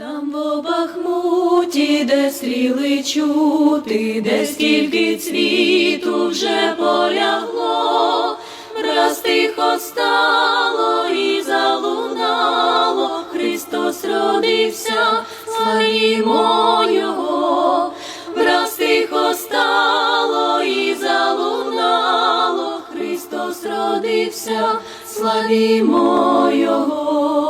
Там в Бахмуті, де стріли чути, де скільки цвіту вже полягло, враз тихо стало і залунало, Христос родився, славімо Його, враз тихо стало і залунало, Христос родився, славімо Його.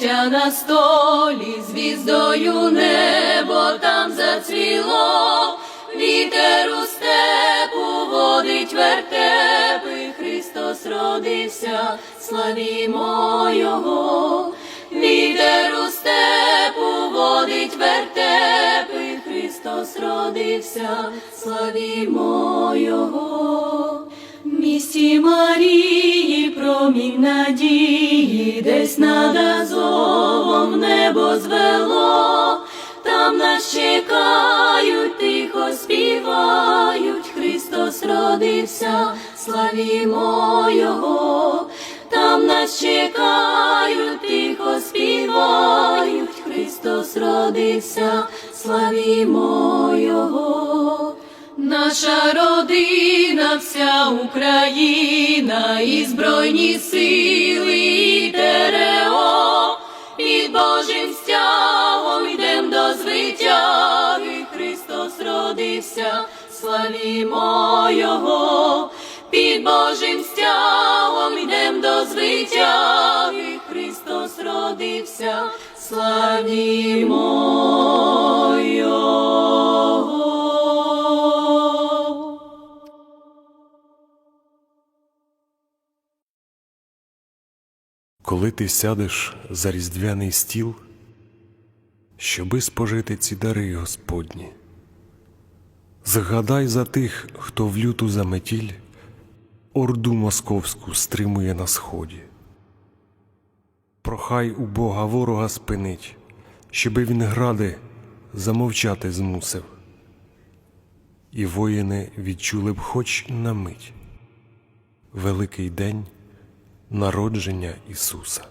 кутя на столі, звіздою небо там зацвіло, вітер у степу водить вертепи, Христос родився, славімо Його, вітер у степу водить вертепи, Христос родився, славімо Його. Місті Марії промінь надії, десь над Азовом небо звело, там нас чекають, тихо співають, Христос родився, славімо Його, там нас чекають, тихо співають, Христос родився, славімо Його. Наша родина, вся Україна, і Збройні сили, і ТРО, під Божим стягом йдем до звитяги, Христос родився, славімо Його, під Божим стягом йдем до звитяги, Христос родився, славімо Його. Коли ти сядеш за різдвяний стіл, щоби спожити ці дари Господні, згадай за тих, хто в люту заметіль орду московську стримує на сході. Прохай у Бога ворога спинить, щоби він гради замовчати змусив, і воїни відчули б хоч на мить великий день народження Ісуса.